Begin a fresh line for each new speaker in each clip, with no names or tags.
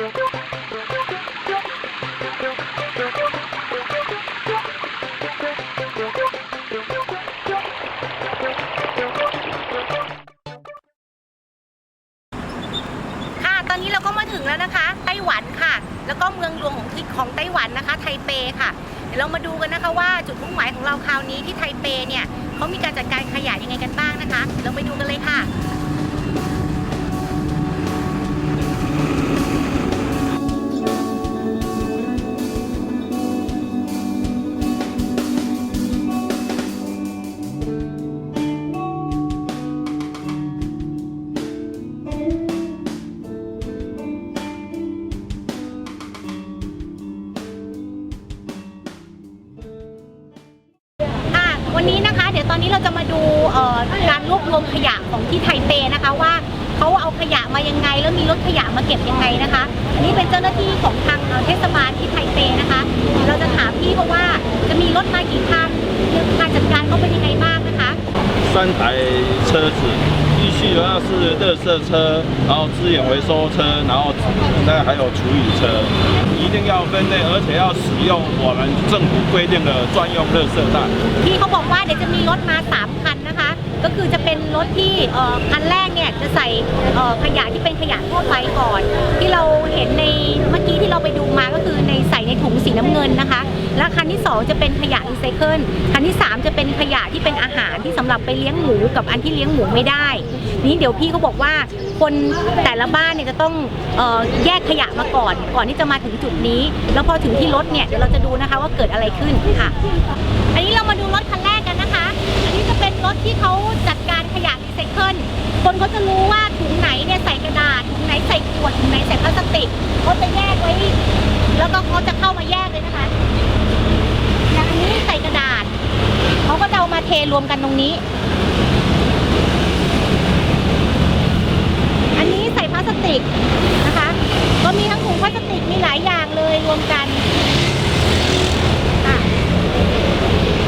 ค่ะ วันนี้นะคะเดี๋ยวตอนนี้เราจะมาดูเอ่อการรวบรวมขยะของที่ไทเปนะคะว่าเขาเอาขยะมายังไง แล้วมีรถขยะมาเก็บยังไงนะคะ อันนี้เป็นเจ้าหน้าที่ของทางเอ่อเทศบาลที่ไทเปนะคะเดี๋ยวเราจะถามพี่เพราะว่าจะมีรถมากี่คันเรื่องการจัดการเขาเป็นยังไงบ้างนะคะ
三台车子，依序的话是垃圾车，然后资源回收车，然后那还有处理车， 一定要分类，而且要使用我们政府规定的专用垃圾袋。
พี่เขาบอกว่าเดี๋ยวจะมีรถมา 3 คันนะคะ ก็คือจะเป็นรถที่เอ่อคันแรกเนี่ยจะใส่เอ่อขยะที่เป็นขยะทั่วไปก่อน ที่เราเห็นในเมื่อกี้ที่เราไปดูมาก็คือในใส่ในถุงสีน้ำเงินนะคะ แล้วคันที่ 2 จะเป็นขยะรีไซเคิลคันที่ 3 จะเป็นขยะที่เป็นอาหารที่สำหรับไปเลี้ยงหมูกับอันที่เลี้ยงหมูไม่ได้ นี่เดี๋ยวพี่เขาบอกว่าคนแต่ละบ้านเนี่ยจะต้องออแยกขยะมาก่อน ก่อนที่จะมาถึงจุดนี้ แล้วพอถึงที่รถเนี่ยเดี๋ยวเราจะดูนะคะว่าเกิดอะไรขึ้นค่ะ อันนี้เรามาดูรถคันแรกกันนะคะ อันนี้จะเป็นรถที่เขาจัดการขยะรีไซเคิลคนเขาจะรู้ว่าถุงไหนเนี่ยใส่กระดาษถุงไหนใส่ขวดถุงไหนใส่พลาสติกเขาจะแยกไว้ แล้วก็เขาจะเข้ามาแยกเลยนะคะ อันนี้ใส่กระดาษเขาก็จะเอามาเทรวมกันตรงนี้ อันนี้ใส่พลาสติกนะคะ ก็มีทั้งถุงพลาสติกมีหลายอย่างเลยรวมกันอะ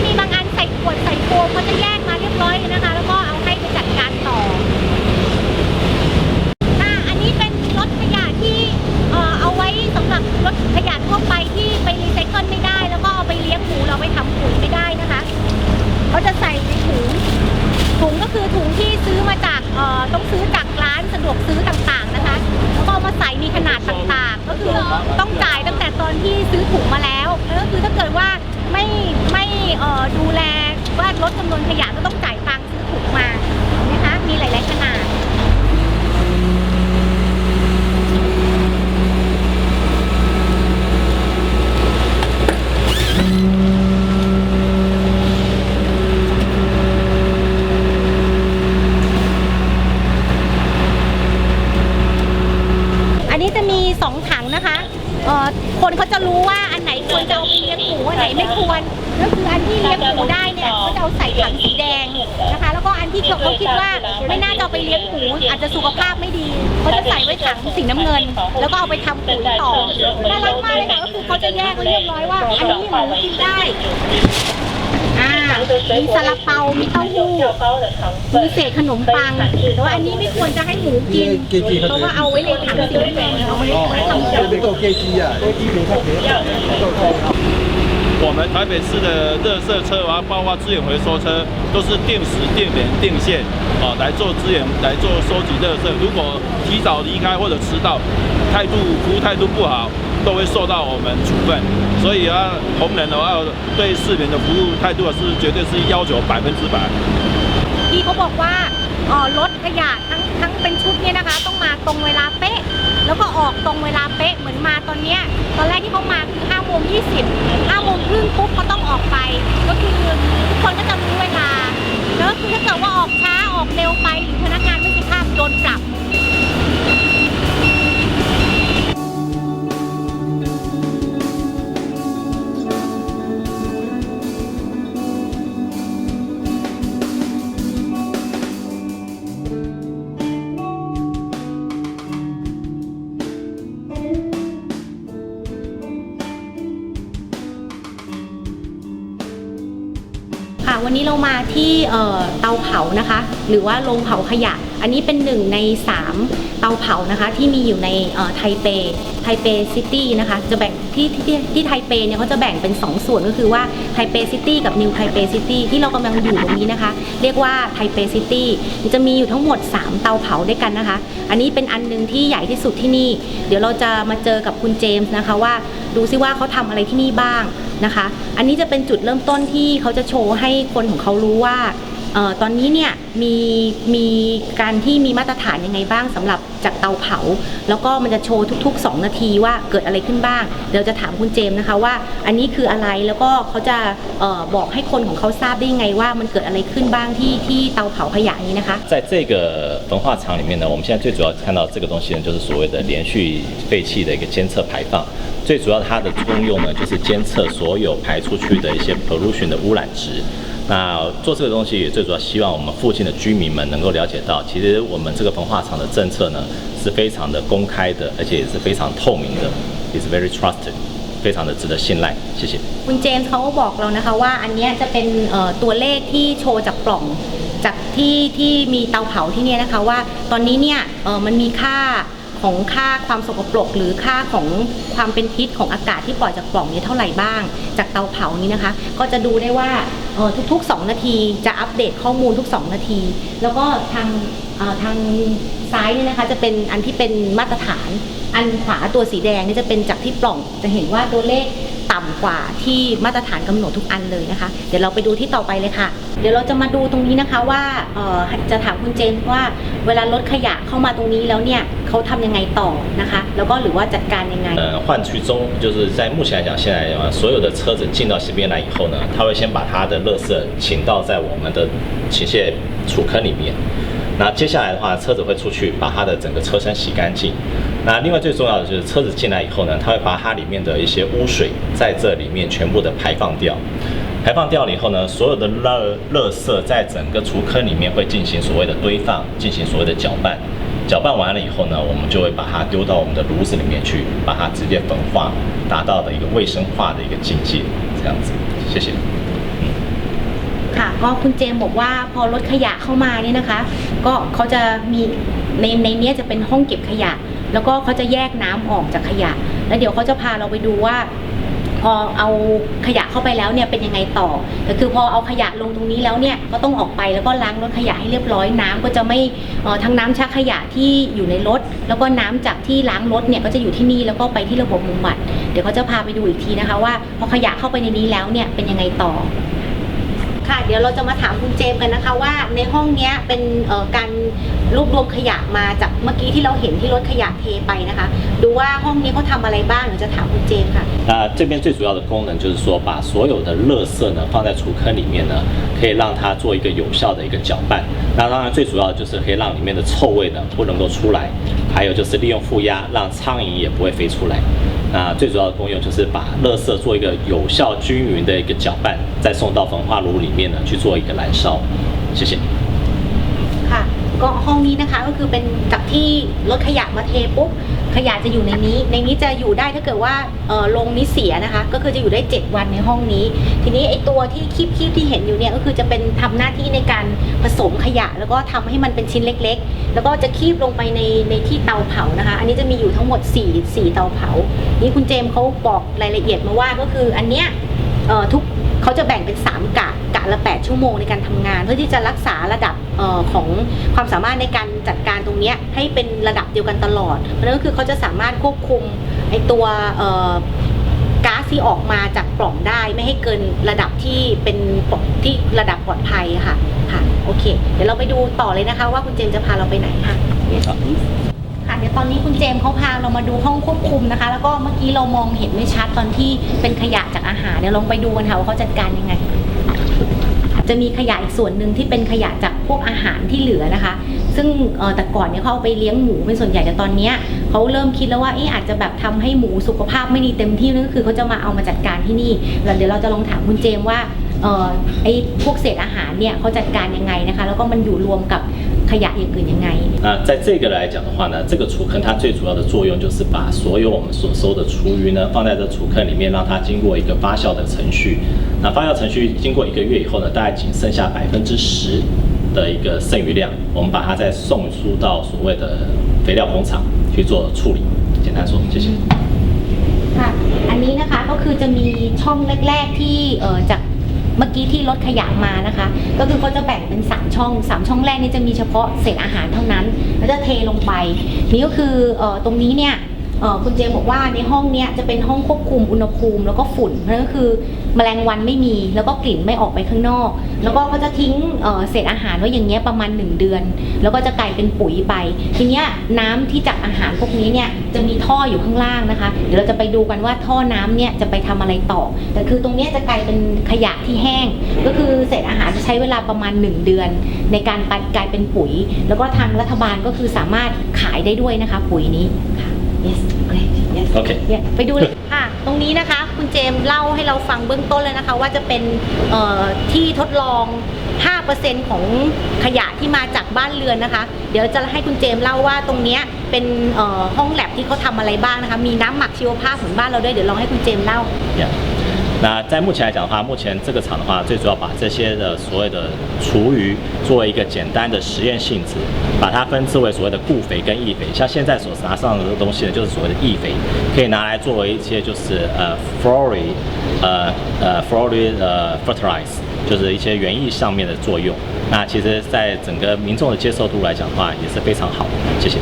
มีบางอันใส่ขวดใส่โฟมเขาจะแยกมาเรียบร้อยนะคะ แล้วก็เอาให้ไปจัดการต่ออะอันนี้เป็นรถขยะที่เอ่อเอาไว้สำหรับรถขยะทั่วไปที่ไปรีไซเคิลไม่ได้ แล้วก็เอาไปเลี้ยงหมูเราไปทำปุ๋ยไม่ได้นะคะเขาจะใส่ในถุง ถุงก็คือถุงที่ซื้อมาจากเอ่อต้องซื้อจากร้านสะดวกซื้อต่างๆนะคะ แล้วก็เอามาใส่มีขนาดต่างๆ ก็คือต้องจ่ายตั้งแต่ตอนที่ซื้อถุงมาแล้วแล้วก็คือถ้าเกิดว่าไม่ไม่เอ่อดูแลว่าลดจำนวนขยะก็ต้องจ่ายตังค์ซื้อถุงมาเห็นไหมคะมีหลายๆขนาด อันนี้จะมีสองถังนะคะเอ่อคนเขาจะรู้ว่าอันไหนควรจะเอาไปเลี้ยงหมูอันไหนไม่ควรก็คืออันที่เลี้ยงหมูได้เนี่ยเขาจะเอาใส่ถังสีแดงนะคะ แล้วก็อันที่เขาคิดว่าไม่น่าจะเอาไปเลี้ยงหมูอาจจะสุขภาพไม่ดีเขาจะใส่ไว้ถังสีน้ำเงิน แล้วก็เอาไปทำปุ๋ยต่อน่ารักมากเลยค่ะก็คือเขาจะแยกเรียบร้อยว่า อันนี้หมูกินได้ อ่า มีซาลาเปา มีเต้าหู้ มีเศษขนมปังแต่ว่าอันนี้ไม่ควรจะให้หมูกิน เพราะว่าเอาไว้ในถังสีแดงเอาไว้ไว้ทำปุ๋ย
这个飞机啊，飞机没看别人。
我们台北市的垃圾车啊，包括资源回收车，都是定时、定点、定线啊来做资源、来做收集垃圾。如果提早离开或者迟到，态度服务态度不好， 都会受到我们处分。所以啊，同仁的话对市民的服务态度是绝对是要求百分之百。
พี่เขาบอกว่าเอ่อรถขยะทั้งทั้งเป็นชุดเนี่ยนะคะ ต้องมาตรงเวลาเป๊ะ แล้วก็ออกตรงเวลาเป๊ะเหมือนมาตอนเนี้ยตอนแรกที่เขามาคือ5โมง20 5โมงครึ่งปุ๊บเขาต้องออกไป ก็คือทุกคนก็จะรู้เวลาแล้วก็คือถ้าเกิดว่าออกช้าออกเร็วไปหรือพนักงานไม่สุภาพโดนปรับ วันนี้เรามาที่เตาเผานะคะ หรือว่าโรงเผาขยะ อันนี้เป็นหนึ่งใน 3 เตาเผานะคะ ที่มีอยู่ในไทเป ไทเปซิตี้นะคะ จะแบ่งที่ที่ที่ไทเปเนี่ยเขาจะแบ่งเป็น 2 ส่วนก็คือว่าไทเปซิตี้กับนิวไทเปซิตี้ที่เรากำลังอยู่ตรงนี้นะคะ เรียกว่าไทเปซิตี้จะมีอยู่ทั้งหมด 3 เตาเผาด้วยกันนะคะ อันนี้เป็นอันหนึงที่ใหญ่ที่สุดที่นี่ เดี๋ยวเราจะมาเจอกับคุณเจมส์นะคะว่าดูซิว่าเขาทำอะไรที่นี่บ้าง นะคะ อันนี้จะเป็นจุดเริ่มต้นที่เขาจะโชว์ให้คนของเขารู้ว่าออตอนนี้เนี่ยมีมีการที่มีมาตรฐานยังไงบ้างสำหรับ จากเตาเผา แล้วก็มันจะโชว์ทุก ๆ 2 นาทีว่าเกิดอะไรขึ้นบ้าง เดี๋ยวจะถามคุณเจมส์นะคะว่า อันนี้คืออะไรแล้วก็เขาจะเออบอกให้คนของเขาทราบได้ยังไงว่ามันเกิดอะไรขึ้นบ้างที่ที่เตาเผาขยะนี้นะคะ
在这个焚化厂里面呢，我们现在最主要看到这个东西呢，就是所谓的连续废气的一个监测排放。最主要它的功用呢，就是监测所有排出去的一些 pollution 的污染值。 那做这个东西也最主要希望我们附近的居民们能够了解到，其实我们这个焚化厂的政策呢是非常的公开的，而且也是非常透明的，is very trusted，非常的值得信赖。谢谢。
คุณเจมส์เขาก็บอกเรานะคะว่าอันเนี้ยจะเป็นเอ่อตัวเลขที่โชว์จากปล่องจากที่ที่มีเตาเผาที่เนี่ยนะคะว่าตอนนี้เนี่ยเอ่อมันมีค่า ของค่าความสกปรก หรือค่าของความเป็นพิษของอากาศที่ปล่อยจากปล่องนี้เท่าไหร่บ้าง จากเตาเผานี้นะคะ ก็จะดูได้ว่าออทุกๆ 2 นาทีจะอัปเดตข้อมูลทุก 2 นาที แล้วก็ทางออทางซ้ายนี่นะคะจะเป็นอันที่เป็นมาตรฐาน อันขวาตัวสีแดงนี่จะเป็นจากที่ปล่อง จะเห็นว่าตัวเลขต่ำกว่าที่มาตรฐานกำหนดทุกอันเลยนะคะ เดี๋ยวเราไปดูที่ต่อไปเลยค่ะ เดี๋ยวเราจะมาดูตรงนี้นะคะว่าออจะถามคุณเจมส์ว่าเวลารถขยะเข้ามาตรงนี้แล้วเนี่ย เขาทำยังไงต่อนะคะ แล้วก็หรือว่าจัดการยังไง
呃，换区中就是在目前来讲，现在来讲，所有的车子进到这边来以后呢，他会先把他的垃圾倾倒在我们的倾泻储坑里面。那接下来的话，车子会出去把它的整个车身洗干净。那另外最重要的就是车子进来以后呢，它会把它里面的一些污水在这里面全部的排放掉。排放掉了以后呢，所有的垃垃圾在整个储坑里面会进行所谓的堆放，进行所谓的搅拌。 搅拌完了以后呢，我们就会把它丢到我们的炉子里面去，把它直接焚化，达到的一个卫生化的一个境界，这样子。谢谢。
ค่ะก็คุณเจมส์บอกว่าพอรถขยะเข้ามาเนี่ยนะคะ ก็เขาจะมีในในเนี้ยจะเป็นห้องเก็บขยะ แล้วก็เขาจะแยกน้ำออกจากขยะ แล้วเดี๋ยวเขาจะพาเราไปดูว่า พอเอาขยะเข้าไปแล้วเนี่ยเป็นยังไงต่อก็คือพอเอาขยะลงตรงนี้แล้วเนี่ยก็ต้องออกไปแล้วก็ล้างรถขยะให้เรียบร้อยน้ำก็จะไม่ทั้งน้ำชักขยะที่อยู่ในรถ แล้วก็น้ำจากที่ล้างรถเนี่ยก็จะอยู่ที่นี่แล้วก็ไปที่ระบบบำบัดเดี๋ยวเขาจะพาไปดูอีกทีนะคะว่าพอขยะเข้าไปในนี้แล้วเนี่ยเป็นยังไงต่อ ค่ะเดี๋ยวเราจะมาถามคุณเจมส์กันนะคะว่าในห้องเนี้ยเป็นเอ่อการรวบรวมขยะมาจากเมื่อกี้ที่เราเห็นที่รถขยะเทไปนะคะ ดูว่าห้องนี้เขาทำอะไรบ้างเดี๋ยวจะถามคุณเจมส์ค่ะ
那这边最主要的功能就是说，把所有的垃圾呢放在储坑里面呢，可以让它做一个有效的一个搅拌。那当然最主要的就是可以让里面的臭味呢不能够出来，还有就是利用负压让苍蝇也不会飞出来。那最主要的功用就是把垃圾做一个有效均匀的一个搅拌，再送到焚化炉里 面呢去做一个燃烧。谢谢。
ค่ะก็ห้องนี้นะคะก็คือเป็นจากที่รถขยะมาเทปุ๊บขยะจะอยู่ในนี้ ในนี้จะอยู่ได้ถ้าเกิดว่าเออลงนี้เสียนะคะ ก็คือจะอยู่ได้ 7 วันในห้องนี้ ทีนี้ไอตัวที่คีบคีบที่เห็นอยู่เนี่ยก็คือจะเป็นทำหน้าที่ในการผสมขยะ แล้วก็ทำให้มันเป็นชิ้นเล็ก ๆ แล้วก็จะคีบลงไปในในที่เตาเผานะคะ อันนี้จะมีอยู่ทั้งหมด 4 4 เตาเผา นี่คุณเจมส์เขาบอกรายละเอียดมาว่าก็คืออันเนี้ย เอ่อทุก เขาจะแบ่งเป็น 3 กะกะละ 8 ชั่วโมงในการทำงาน เพื่อที่จะรักษาระดับออของความสามารถในการจัดการตรงนี้ให้เป็นระดับเดียวกันตลอด เพราะนั้นก็คือเขาจะสามารถควบคุมไอตัวก๊าซที่ออกมาจากปล่องได้ไม่ให้เกินระดับที่เป็นปที่ระดับปลอดภัยค่ะค่ะโอเค เดี๋ยวเราไปดูต่อเลยนะคะ ว่าคุณเจมส์จะพาเราไปไหนค่ะค่ะ เดี๋ยวตอนนี้คุณเจมส์เขาพาเรามาดูห้องควบคุมนะคะ แล้วก็เมื่อกี้เรามองเห็นไม่ชัดตอนที่เป็นขยะจากอาหารเดี๋ยวลองไปดูกันค่ะว่าเขาจัดการยังไง จะมีขยะอีกส่วนหนึ่งที่เป็นขยะจากพวกอาหารที่เหลือนะคะ ซึ่งแต่ก่อนเนี่ยเขาเอาไปเลี้ยงหมูเป็นส่วนใหญ่แต่ตอนนี้เขาเริ่มคิดแล้วว่าเอ๊ะอาจจะแบบทำให้หมูสุขภาพไม่ดีเต็มที่นั่นก็คือเขาจะมาเอามาจัดการที่นี่แล้วเดี๋ยวเราจะลองถามคุณเจมว่าเอ่อไอ้พวกเศษอาหารเนี่ยเขาจัดการยังไงนะคะ แล้วก็มันอยู่รวมกับ ขยะอย่างอื่นยังไง
那在这个来讲的话呢，这个储坑它最主要的作用就是把所有我们所收的厨余呢放在这储坑里面，让它经过一个发酵的程序。那发酵程序经过一个月以后呢，大概仅剩下百分之十 的一个剩余量，我们把它再送输到所谓的肥料工厂去做处理。简单说，谢谢。
ค่ะ อันนี้นะคะก็คือจะมีช่องแรก ๆที่เอ่อจาก เมื่อกี้ที่รถขยะมานะคะ ก็คือเขาจะแบ่งเป็น 3 ช่อง 3 ช่องแรกนี่จะมีเฉพาะเศษอาหารเท่านั้น แล้วจะเทลงไป นี่ก็คือออตรงนี้เนี่ย คุณเจมบอกว่าในห้องเนี้ยจะเป็นห้องควบคุมอุณหภูมิแล้วก็ฝุ่นเพราะนั้นก็คือแมลงวันไม่มีแล้วก็กลิ่นไม่ออกไปข้างนอก แล้วก็เขาจะทิ้งเศษอาหารไว้อย่างเงี้ยประมาณ 1 เดือน แล้วก็จะกลายเป็นปุ๋ยไป ทีเนี้ยน้ำที่จากอาหารพวกนี้เนี่ยจะมีท่ออยู่ข้างล่างนะคะ เดี๋ยวเราจะไปดูกันว่าท่อน้ำเนี่ยจะไปทำอะไรต่อ แต่คือตรงเนี้ยจะกลายเป็นขยะที่แห้ง ก็คือเศษอาหารจะใช้เวลาประมาณ 1 เดือน ในการกลายเป็นปุ๋ย แล้วก็ทางรัฐบาลก็คือสามารถขายได้ด้วยนะคะ ปุ๋ยนี้ค่ะ yes
โอเค
เนี่ยไปดูเลยค่ะ ตรงนี้นะคะ คุณเจมส์เล่าให้เราฟังเบื้องต้นเลยนะคะ ว่าจะเป็นเอ่อที่ทดลอง 5%ของขยะที่มาจากบ้านเรือนนะคะ เดี๋ยวจะให้คุณเจมส์เล่าว่าตรงเนี้ยเป็นเอ่อห้องแลบที่เขาทำอะไรบ้างนะคะ มีน้ำหมักชีวภาพเหมือนบ้านเราด้วย เดี๋ยวลองให้คุณเจมส์เล่า
Yeah. 那在目前来讲的话，目前这个厂的话，最主要把这些的所谓的厨余作为一个简单的实验性质，把它分支为所谓的固肥跟易肥。像现在所拿上的东西呢，就是所谓的易肥，可以拿来作为一些就是呃 flory 呃呃 flory 呃 fertilize，就是一些园艺上面的作用。那其实，在整个民众的接受度来讲的话，也是非常好的。谢谢。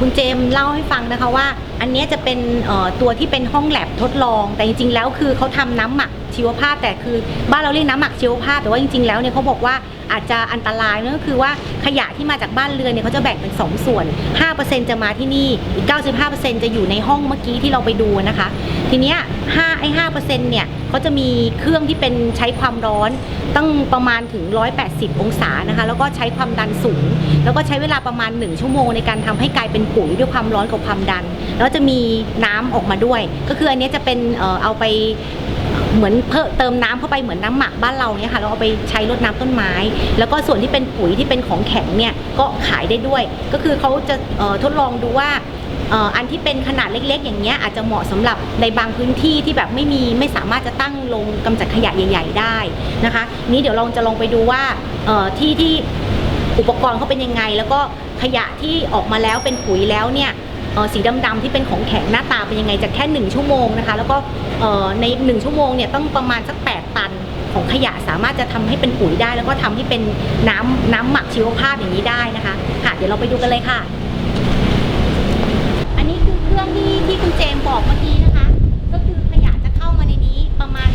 คุณเจมเล่าให้ฟังนะคะว่า อันนี้จะเป็นตัวที่เป็นห้องแลบทดลอง แต่จริงๆแล้วคือเขาทำน้ำหมัก ชีวภาพ แต่คือบ้านเราเรียกน้ำหมักชีวภาพ แต่ว่าจริงๆแล้วเนี่ยเขาบอกว่าอาจจะอันตรายนั่นก็คือว่าขยะที่มาจากบ้านเรือนเนี่ยเขาจะแบ่งเป็น 2 ส่วน 5%จะมาที่นี่อีก 95%จะอยู่ในห้องเมื่อกี้ที่เราไปดูนะคะ ทีเนี้ย5ไอ้5%เนี่ยเขาจะมีเครื่องที่เป็นใช้ความร้อนตั้งประมาณถึง 180 องศานะคะ แล้วก็ใช้ความดันสูง แล้วก็ใช้เวลาประมาณ 1 ชั่วโมงในการทำให้กลายเป็นปุ๋ยด้วยความร้อนกับความดัน แล้วจะมีน้ำออกมาด้วย ก็คืออันนี้จะเป็นเอาไป เหมือนเพิ่มเติมน้ำเข้าไปเหมือนน้ำหมักบ้านเราเนี่ยค่ะเราเอาไปใช้รดน้ำต้นไม้ แล้วก็ส่วนที่เป็นปุ๋ยที่เป็นของแข็งเนี่ยก็ขายได้ด้วย ก็คือเขาจะทดลองดูว่าอันที่เป็นขนาดเล็ก ๆ อย่างเงี้ยอาจจะเหมาะสำหรับในบางพื้นที่ที่แบบไม่มีไม่สามารถจะตั้งลงกำจัดขยะใหญ่ ๆ ได้นะคะ นี้เดี๋ยวเราจะลองไปดูว่าที่ที่อุปกรณ์เขาเป็นยังไง แล้วก็ขยะที่ออกมาแล้วเป็นปุ๋ยแล้วเนี่ย สีดำๆที่เป็นของแข็งหน้าตาเป็นยังไงจากแค่ 1 ชั่วโมงนะคะแล้วก็ใน 1 ชั่วโมงเนี่ยต้องประมาณสัก 8 ตันของขยะสามารถจะทำให้เป็นปุ๋ยได้ แล้วก็ทำให้เป็นน้ำน้ำหมักชีวภาพอย่างนี้ได้นะคะค่ะเดี๋ยวเราไปดูกันเลยค่ะ อันนี้คือเครื่องที่ที่คุณเจมบอกเมื่อกี้นะคะ ก็คือขยะจะเข้ามาในนี้ประมาณ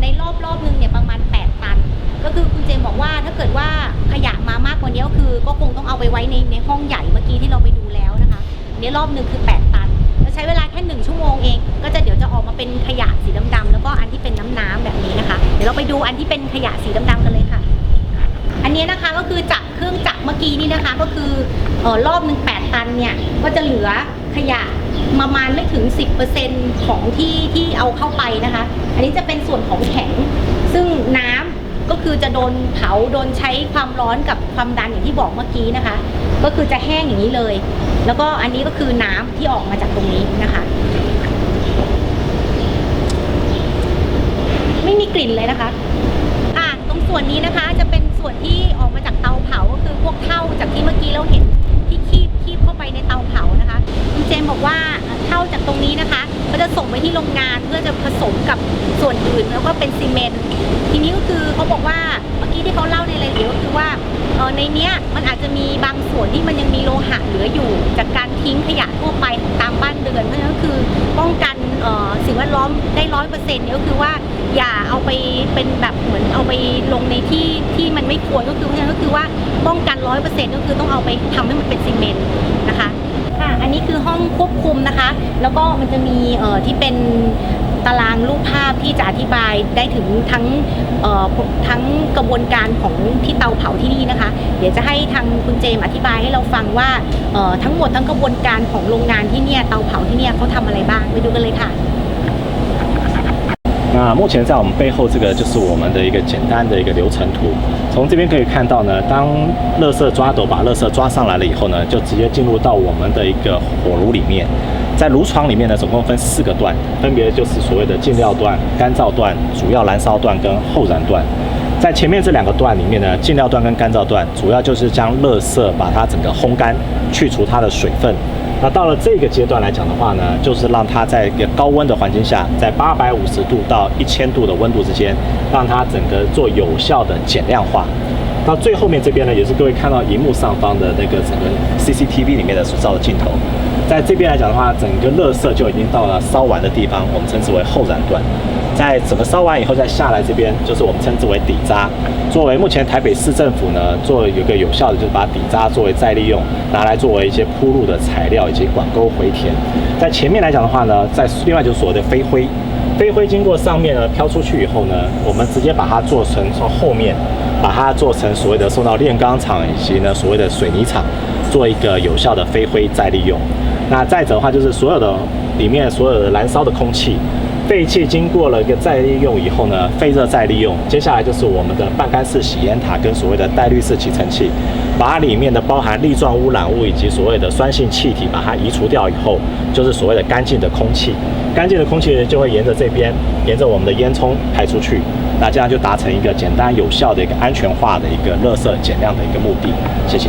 ในรอบรอบหนึงเนี่ยประมาณ 8 ตัน ก็คือคุณเจมบอกว่าถ้าเกิดว่าขยะมามากกว่านี้ก็คือ ก็คงต้องเอาไปไว้ในในห้องใหญ่เมื่อกี้ที่เราไปดูแล้วนะคะ นี้รอบหนึ่งคือ 8 ตันแล้วใช้เวลาแค่หนึ่งชั่วโมงเอง ก็จะเดี๋ยวจะออกมาเป็นขยะสีดำๆแล้วก็อันที่เป็นน้ำน้ำๆแบบนี้นะคะ เดี๋ยวเราไปดูอันที่เป็นขยะสีดำๆกันเลยค่ะ อันนี้นะคะก็คือจากเครื่องจักรเมื่อกี้นี่นะคะก็คือออรอบหนึ่ง8 ตันเนี่ยก็จะเหลือขยะประมาณไม่ถึง 10%ของที่ที่เอาเข้าไปนะคะ อันนี้จะเป็นส่วนของแข็งซึ่งน้ำ ก็คือจะโดนเผาโดนใช้ความร้อนกับความดันอย่างที่บอกเมื่อกี้นะคะ ก็คือจะแห้งอย่างนี้เลย แล้วก็อันนี้ก็คือน้ำที่ออกมาจากตรงนี้นะคะ ไม่มีกลิ่นเลยนะคะอ่าตรงส่วนนี้นะคะจะเป็นส่วนที่ออกมาจากเตาเผาก็คือพวกเท่าจากที่เมื่อกี้เราเห็นที่คีบคีบเข้าไปในเตาเผานะคะคุณเจมส์บอกว่าเท่าจากตรงนี้นะคะ จะส่งไปที่โรงงานเพื่อจะผสมกับส่วนอื่นแล้วก็เป็นซีเมนต์ทีนี้ก็คือเขาบอกว่าเมื่อกี้ที่เขาเล่าในรายละเอียดก็คือว่าในเนี้ยมันอาจจะมีบางส่วนที่มันยังมีโลหะเหลืออยู่ จากการทิ้งขยะทั่วไปของตามบ้านเรือนเพราะฉะนั้นก็คือป้องกันเออสิ่งแวดล้อมได้ร้อยเปอร์เซ็นต์เนี่ยก็คือว่าอย่าเอาไปเป็นแบบเหมือนเอาไปลงในที่ที่มันไม่ควรก็คือเพราะฉะนั้นก็คือว่าป้องกันร้อยเปอร์เซ็นต์ก็คือต้องเอาไปทำให้มันเป็นซีเมนต์นะคะ อันนี้คือห้องควบคุมนะคะ แล้วก็มันจะมีเอ่อที่เป็นตารางรูปภาพที่จะอธิบายได้ถึงทั้งเอ่อทั้งกระบวนการของที่เตาเผาที่นี่นะคะ เดี๋ยวจะให้ทางคุณเจมส์อธิบายให้เราฟังว่าเอ่อทั้งหมดทั้งกระบวนการของโรงงานที่เนี่ยเตาเผาที่เนี่ยเขาทำอะไรบ้างไปดูกันเลยค่ะ
那目前在我们背后这个就是我们的一个简单的一个流程图。从这边可以看到呢，当垃圾抓斗把垃圾抓上来了以后呢，就直接进入到我们的一个火炉里面。在炉床里面呢，总共分四个段，分别就是所谓的进料段、干燥段、主要燃烧段跟后燃段。在前面这两个段里面呢，进料段跟干燥段，主要就是将垃圾把它整个烘干，去除它的水分。那到了这个阶段来讲的话呢，就是让它在一个高温的环境下，在八百五十度到一千度的温度之间，让它整个做有效的减量化。那最后面这边呢，也是各位看到荧幕上方的那个整个 CCTV 里面的所照的镜头，在这边来讲的话，整个垃圾就已经到了烧完的地方，我们称之为后燃段。在整个烧完以后，再下来这边就是我们称之为底渣，作为目前台北市政府呢，做有一个有效的，就是把底渣作为再利用，拿来作为一些铺路的材料以及管沟回填。在前面来讲的话呢，在另外就是所谓的飞灰，飞灰经过上面呢飘出去以后呢，我们直接把它做成从后面把它做成所谓的送到炼钢厂以及呢所谓的水泥厂，做一个有效的飞灰再利用。那再者的话，就是所有的里面所有的燃烧的空气。废气经过了一个再利用以后呢，废热再利用，接下来就是我们的半干式洗烟塔跟所谓的带滤式集尘器，把里面的包含粒状污染物以及所谓的酸性气体把它移除掉以后，就是所谓的干净的空气。干净的空气就会沿着这边，沿着我们的烟囱排出去，那这样就达成一个简单有效的一个安全化的一个热色减量的一个目的。谢谢。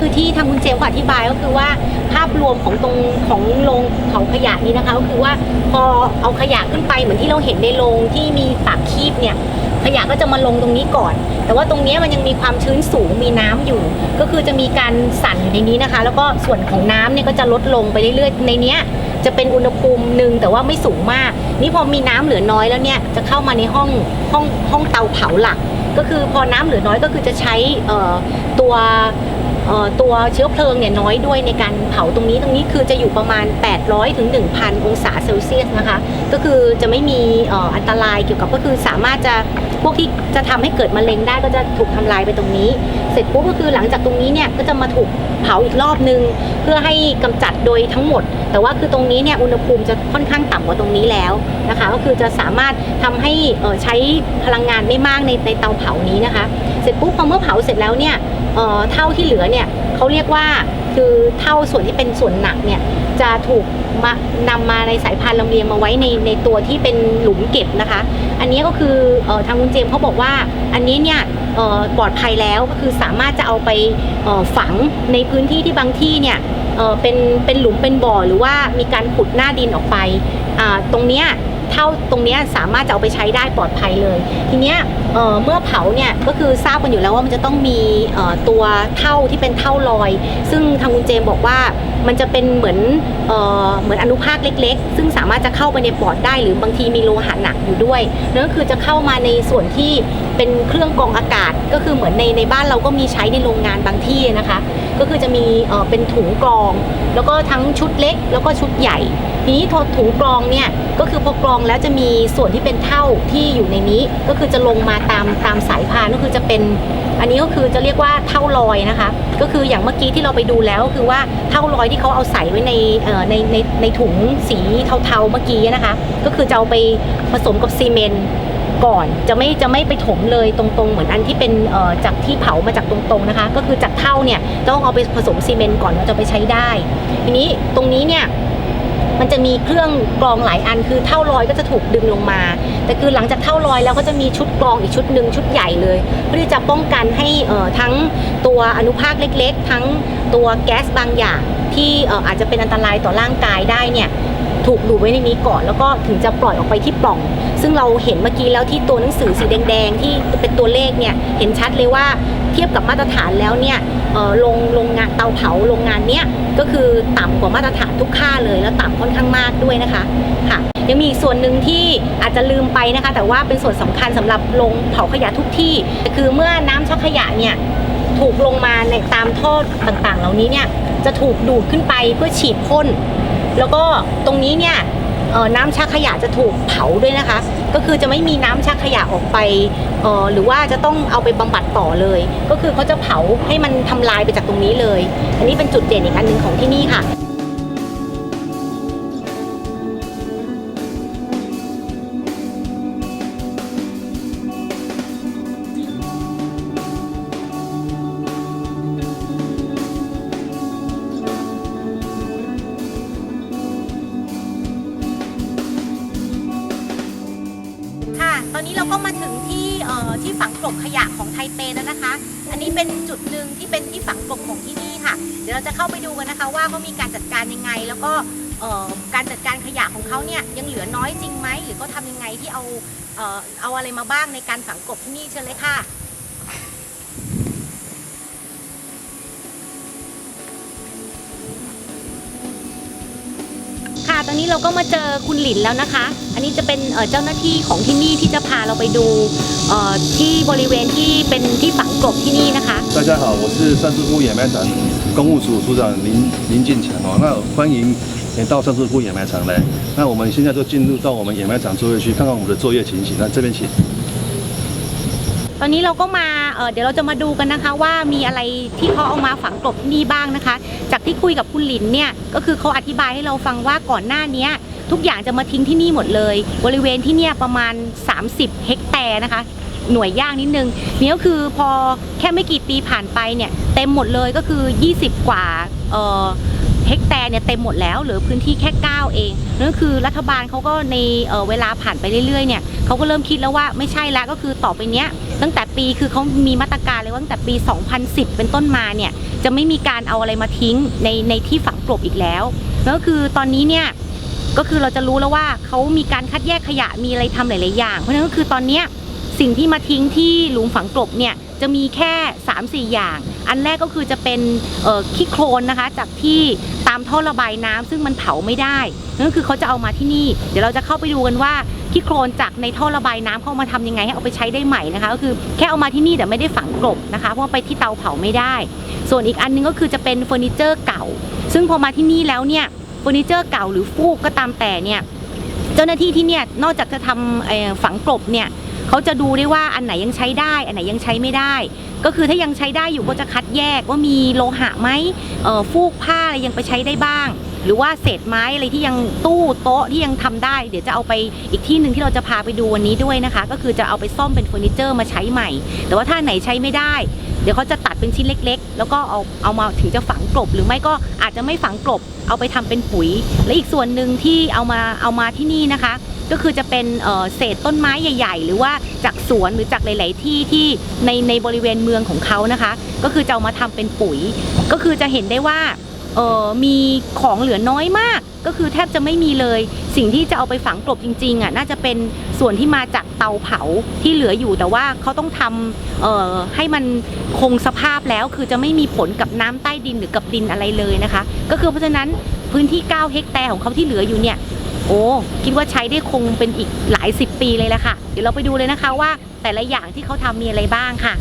คือที่ทางคุณเจมส์อธิบายก็คือว่าภาพรวมของตรงของโรงเผาขยะนี้นะคะก็คือว่าพอเอาขยะขึ้นไปเหมือนที่เราเห็นในโรงที่มีปากคีบเนี่ยขยะก็จะมาลงตรงนี้ก่อน แต่ว่าตรงนี้มันยังมีความชื้นสูงมีน้ำอยู่ ก็คือจะมีการสั่นอยู่ในนี้นะคะ แล้วก็ส่วนของน้ำเนี่ยก็จะลดลงไปเรื่อยๆในเนี้ยจะเป็นอุณหภูมิหนึ่งแต่ว่าไม่สูงมาก นี่พอมีน้ำเหลือน้อยแล้วเนี่ยจะเข้ามาในห้องห้องห้องเตาเผาหลัก ก็คือพอน้ำเหลือน้อยก็คือจะใช้ตัว ตัวเชื้อเพลิงเนี่ยน้อยด้วยในการเผาตรงนี้ตรงนี้คือจะอยู่ประมาณ 800ถึง1,000 องศาเซลเซียสนะคะ ก็คือจะไม่มีอันตรายเกี่ยวกับก็คือสามารถจะพวกที่จะทำให้เกิดมะเร็งได้ก็จะถูกทำลายไปตรงนี้ เสร็จปุ๊บก็คือหลังจากตรงนี้เนี่ยก็จะมาถูกเผาอีกรอบนึง เพื่อให้กำจัดโดยทั้งหมด แต่ว่าคือตรงนี้เนี่ยอุณหภูมิจะค่อนข้างต่ำกว่าตรงนี้แล้วนะคะ ก็คือจะสามารถทำให้ใช้พลังงานไม่มากในในเตาเผานี้นะคะ เสร็จปุ๊บพอเมื่อเผาเสร็จแล้วเนี่ยเท่าที่เหลือเนี่ยเขาเรียกว่าคือเท่าส่วนที่เป็นส่วนหนักเนี่ยจะถูกมานำมาในสายพานลำเลียงมาไว้ในในตัวที่เป็นหลุมเก็บนะคะ อันนี้ก็คือออทางคุณเจมส์เขาบอกว่าอันนี้เนี่ยปลอดภัยแล้วก็คือสามารถจะเอาไปฝังในพื้นที่ที่บางที่เนี่ยเป็นเป็นหลุมเป็นบ่อหรือว่ามีการขุดหน้าดินออกไปตรงเนี้ย เท่าตรงนี้สามารถจะเอาไปใช้ได้ปลอดภัยเลย ทีเนี้ยเเมื่อเผาเนี่ยก็คือทราบกันอยู่แล้วว่ามันจะต้องมีตัวเท่าที่เป็นเท่าลอย ซึ่งทางคุณเจมบอกว่ามันจะเป็นเหมือนเออเหมือนอนุภาคเล็ก ๆ ซึ่งสามารถจะเข้าไปในปอดได้หรือบางทีมีโลหะหนักอยู่ด้วยนั่นก็คือจะเข้ามาในส่วนที่เป็นเครื่องกรองอากาศก็คือเหมือนในในบ้านเราก็มีใช้ในโรงงานบางที่นะคะ ก็คือจะมีเป็นถุงกรอง แล้วก็ทั้งชุดเล็กแล้วก็ชุดใหญ่ ทีนี้ถุงกรองเนี่ยก็คือพอกรองแล้วจะมีส่วนที่เป็นเท่าที่อยู่ในนี้ ก็คือจะลงมาตามตามสายพานก็คือจะเป็น อันนี้ก็คือจะเรียกว่าเท่าลอยนะคะ ก็คืออย่างเมื่อกี้ที่เราไปดูแล้วคือว่าเท่าลอยที่เขาเอาใส่ไว้ในในในในถุงสีเทาๆเมื่อกี้นะคะ ก็คือจะเอาไปผสมกับซีเมนต์ก่อนจะไม่จะไม่ไปถมเลยตรงๆ เหมือนอันที่เป็นเอ่อจากที่เผามาจากตรงๆนะคะ ก็คือจากเท่าเนี่ยต้องเอาไปผสมซีเมนต์ก่อนเราจะไปใช้ได้ ทีนี้ตรงนี้เนี่ย มันจะมีเครื่องกรองหลายอันคือเท่าลอยก็จะถูกดึงลงมา แต่คือหลังจากเท่าลอยแล้วก็จะมีชุดกรองอีกชุดหนึ่งชุดใหญ่เลย เพื่อที่จะป้องกันให้ทั้งตัวอนุภาคเล็กๆ ทั้งตัวแก๊สบางอย่างที่อาจจะเป็นอันตรายต่อร่างกายได้เนี่ยถูกดูดไว้ในนี้ก่อนแล้วก็ถึงจะปล่อยออกไปที่ปล่อง ซึ่งเราเห็นเมื่อกี้แล้วที่ตัวหนังสือสีแดงๆ ที่เป็นตัวเลขเนี่ยเห็นชัดเลยว่าเทียบกับมาตรฐานแล้วเนี่ยเอ่อโรงโรงงานเตาเผาโรงงานเนี้ย ก็คือต่ำกว่ามาตรฐานทุกค่าเลย แล้วต่ำค่อนข้างมากด้วยนะคะค่ะ ยังมีส่วนหนึ่งที่อาจจะลืมไปนะคะ แต่ว่าเป็นส่วนสำคัญสำหรับโรงเผาขยะทุกที่ คือเมื่อน้ำชักขยะเนี่ยถูกลงมาในตามท่อต่างๆ เหล่านี้เนี่ยจะถูกดูดขึ้นไปเพื่อฉีดพ่นแล้วก็ตรงนี้เนี่ยน้ำชักขยะจะถูกเผาด้วยนะคะ ก็คือจะไม่มีน้ำชักขยะออกไปออหรือว่าจะต้องเอาไปบำบัดต่อเลย ก็คือเขาจะเผาให้มันทำลายไปจากตรงนี้เลย อันนี้เป็นจุดเด่นอีกอันหนึ่งของที่นี่ค่ะ ตอนนี้เราก็มาเจอคุณหลินแล้วนะคะ อันนี้จะเป็นเอ่อเจ้าหน้าที่ของที่นี่ที่จะพาเราไปดูเอ่อที่บริเวณที่เป็นที่ฝังกลบที่นี่นะคะ
大家好，我是上次夫野卖场公务组组长林林进强哦，那欢迎也到上次夫野卖场来。那我们现在就进入到我们野卖场作业区，看看我们的作业情形。那这边请。
ตอนนี้เราก็มาเเดี๋ยวเราจะมาดูกันนะคะว่ามีอะไรที่เขาเอามาฝังกลบที่นี่บ้างนะคะ จากที่คุยกับคุณหลินเนี่ยก็คือเขาอธิบายให้เราฟังว่าก่อนหน้านี้ทุกอย่างจะมาทิ้งที่นี่หมดเลย บริเวณที่เนี่ยประมาณ 30 เฮกแตร์นะคะหน่วยย่างนิดนึงนี่ก็คือพอแค่ไม่กี่ปีผ่านไปเนี่ยเต็มหมดเลยก็คือ 20 กว่าเอ่อ เฮกแตร์เนี่ยเต็มหมดแล้วเหลือพื้นที่แค่ 9 เองนั่นคือรัฐบาลเขาก็ในเเวลาผ่านไปเรื่อยๆเนี่ยเขาก็เริ่มคิดแล้วว่าไม่ใช่แล้วก็คือต่อไปเนี้ยตั้งแต่ปีคือเขามีมาตรการเลยว่าตั้งแต่ปี 2010 เป็นต้นมาเนี่ยจะไม่มีการเอาอะไรมาทิ้งในในที่ฝังกลบอีกแล้วแล้วก็คือตอนนี้เนี่ยก็คือเราจะรู้แล้วว่าเขามีการคัดแยกขยะมีอะไรทำหลาย ๆ อย่าง เพราะฉะนั้นก็คือตอนเนี้ยสิ่งที่มาทิ้งที่หลุมฝังกลบเนี่ยจะมีแค่ 3-4 อย่าง อันแรกก็คือจะเป็นขี้โคลนนะคะ จากที่ ตามท่อระบายน้ำซึ่งมันเผาไม่ได้นั่นคือเขาจะเอามาที่นี่ เดี๋ยวเราจะเข้าไปดูกันว่าขี้โคลนจากในท่อระบายน้ำเข้ามาทำยังไงให้เอาไปใช้ได้ใหม่นะคะ ก็คือแค่เอามาที่นี่แต่ไม่ได้ฝังกลบนะคะเพราะว่าไปที่เตาเผาไม่ได้ ส่วนอีกอันนึงก็คือจะเป็นเฟอร์นิเจอร์เก่า ซึ่งพอมาที่นี่แล้วเนี่ยเฟอร์นิเจอร์เก่าหรือฟูกก็ตามแต่เนี่ยเจ้าหน้าที่ที่เนี่ยนอกจากจะทำฝังกลบเนี่ย เขาจะดูได้ว่าอันไหนยังใช้ได้ อันไหนยังใช้ไม่ได้ ก็คือถ้ายังใช้ได้อยู่ก็จะคัดแยกว่ามีโลหะไหมฟูกผ้าอะไรยังไปใช้ได้บ้าง หรือว่าเศษไม้อะไรที่ยังตู้โต๊ะที่ยังทำได้ เดี๋ยวจะเอาไปอีกที่หนึ่งที่เราจะพาไปดูวันนี้ด้วยนะคะ ก็คือจะเอาไปซ่อมเป็นเฟอร์นิเจอร์มาใช้ใหม่ แต่ว่าถ้าไหนใช้ไม่ได้ เดี๋ยวเขาจะตัดเป็นชิ้นเล็ก ๆ แล้วก็เอาเอามาถึงจะฝังกลบ หรือไม่ก็อาจจะไม่ฝังกลบ เอาไปทำเป็นปุ๋ย และอีกส่วนหนึ่งที่เอามาเอามาที่นี่นะคะ ก็คือจะเป็นเอ่อเศษต้นไม้ใหญ่ ๆ หรือว่าจากสวนหรือจากหลาย ๆ ที่ที่ในในบริเวณเมืองของเขานะคะ ก็คือจะเอามาทำเป็นปุ๋ย ก็คือจะเห็นได้ว่า เออมีของเหลือน้อยมาก ก็คือแทบจะไม่มีเลย สิ่งที่จะเอาไปฝังกลบจริงๆอะน่าจะเป็นส่วนที่มาจากเตาเผาที่เหลืออยู่แต่ว่าเขาต้องทำเอ่อให้มันคงสภาพแล้วคือจะไม่มีผลกับน้ำใต้ดินหรือกับดินอะไรเลยนะคะ ก็คือเพราะฉะนั้นพื้นที่ 9 เฮกแตร์ของเขาที่เหลืออยู่เนี่ยโอ้คิดว่าใช้ได้คงเป็นอีกหลายสิบปีเลยแหละค่ะ เดี๋ยวเราไปดูเลยนะคะว่าแต่ละอย่างที่เขาทำมีอะไรบ้างค่ะ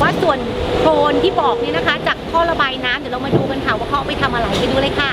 ว่าส่วนโคลนที่บอกเนี่ยนะคะ จากท่อระบายน้ำเดี๋ยวเรามาดูกันค่ะว่าเขาเอาไปทำอะไรไปดูเลยค่ะ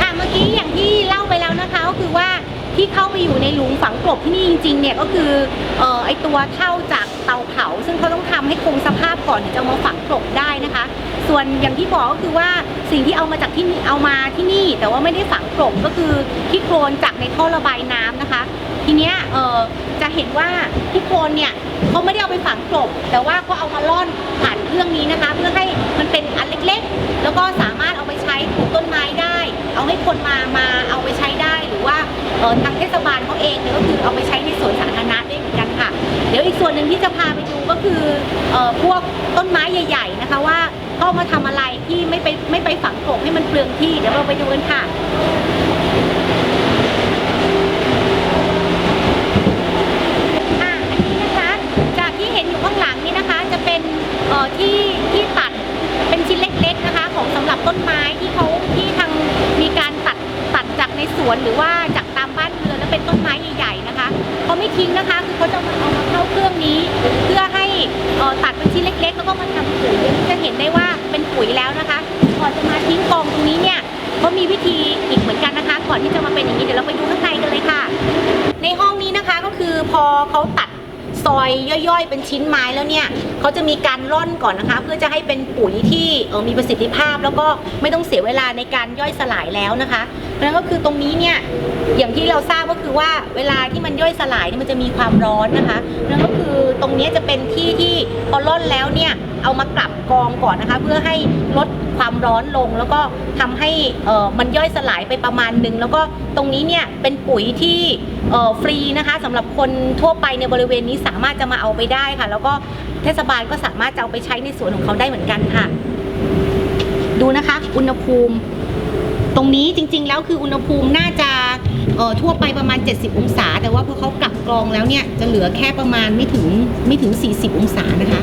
ค่ะเมื่อกี้อย่างที่เล่าไปแล้วนะคะก็คือว่าที่เข้าไปอยู่ในหลุมฝังกลบที่นี่จริงๆเนี่ยก็คือเอ่อไอตัวเท่าจากเตาเผา ซึ่งเขาต้องทำให้คงสภาพก่อนถึงจะเอามาฝังกลบได้นะคะ ส่วนอย่างที่บอกก็คือว่าสิ่งที่เอามาจากที่นี่เอามาที่นี่ แต่ว่าไม่ได้ฝังกลบก็คือที่โคลนจากในท่อระบายน้ำนะคะ ทีเนี้ยเออจะเห็นว่าที่โคลนเนี่ยเขาไม่ได้เอาไปฝังกลบ แต่ว่าเขาเอามาล่อนผ่านเครื่องนี้นะคะ เพื่อให้มันเป็นอันเล็กๆ แล้วก็สามารถเอาไปใช้ปลูกต้นไม้ได้ เอาให้คนมามาเอาไปใช้ได้หรือว่าเออทางเทศบาลเขาเองเนี่ยก็คือเอาไปใช้ในสวนสาธารณะได้เหมือนกันค่ะ เดี๋ยวอีกส่วนหนึ่งที่จะพาไปดูก็คือเออพวกต้นไม้ใหญ่ ๆนะคะว่า เขาเอามาทำอะไรที่ไม่ไปไม่ไปฝังกบให้มันเปลืองที่ เดี๋ยวเราไปดูกันค่ะอะอันนี้นะคะจากที่เห็นอยู่ข้างหลังนี่นะคะ จะเป็นเอ่อที่ที่ตัดเป็นชิ้นเล็ก ๆนะคะ ของสำหรับต้นไม้ที่เขาที่ทางมีการตัดตัดจากในสวนหรือว่าจากตามบ้านเรือนแล้วเป็นต้นไม้ใหญ่ ๆนะคะเขาไม่ทิ้งนะคะ คือเขาจะเอามาเข้า พอเขาตัดซอยย่อยๆ เป็นชิ้นไม้แล้วเนี่ยเขาจะมีการร่อนก่อนนะคะ เพื่อจะให้เป็นปุ๋ยที่ออมีประสิทธิภาพ แล้วก็ไม่ต้องเสียเวลาในการย่อยสลายแล้วนะคะ เพราะฉะนั้นก็คือตรงนี้เนี่ยอย่างที่เราทราบก็คือว่าเวลาที่มันย่อยสลายเนี่ยมันจะมีความร้อนนะคะเพราะฉะนั้นก็คือตรงนี้จะเป็นที่ที่พอร่อนแล้วเนี่ยเอามากลับกองก่อนนะคะ เพื่อให้ลด ความร้อนลง แล้วก็ทำให้มันย่อยสลายไปประมาณหนึ่งแล้วก็ตรงนี้เนี่ยเป็นปุ๋ยที่ฟรีนะคะสำหรับคนทั่วไปในบริเวณนี้สามารถจะมาเอาไปได้ค่ะ แล้วก็เทศบาลก็สามารถจะเอาไปใช้ในสวนของเขาได้เหมือนกันค่ะ ดูนะคะ อุณหภูมิ ตรงนี้จริง ๆ แล้วคืออุณหภูมิน่าจะทั่วไปประมาณ 70 องศา แต่ว่าพอเขากลับกรองแล้วเนี่ยจะเหลือแค่ประมาณไม่ถึงไม่ถึง 40 องศานะคะ